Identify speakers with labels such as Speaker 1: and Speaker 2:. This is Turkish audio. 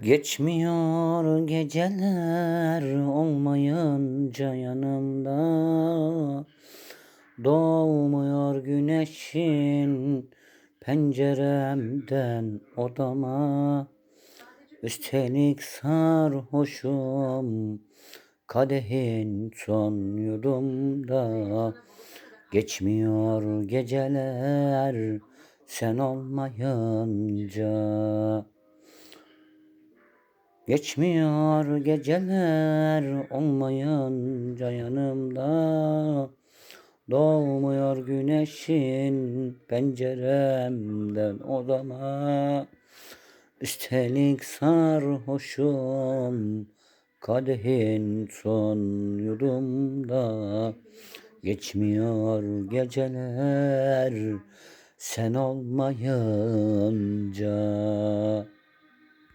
Speaker 1: Geçmiyor geceler olmayınca yanımda. Doğmuyor güneşin penceremden odama. Üstelik sarhoşum kadehin son yudumda. Geçmiyor geceler sen olmayınca Geçmiyor geceler olmayınca yanımda. Doğmuyor güneşin penceremden odama. Üstelik sarhoşum kadehin son yudumda. Geçmiyor geceler sen olmayınca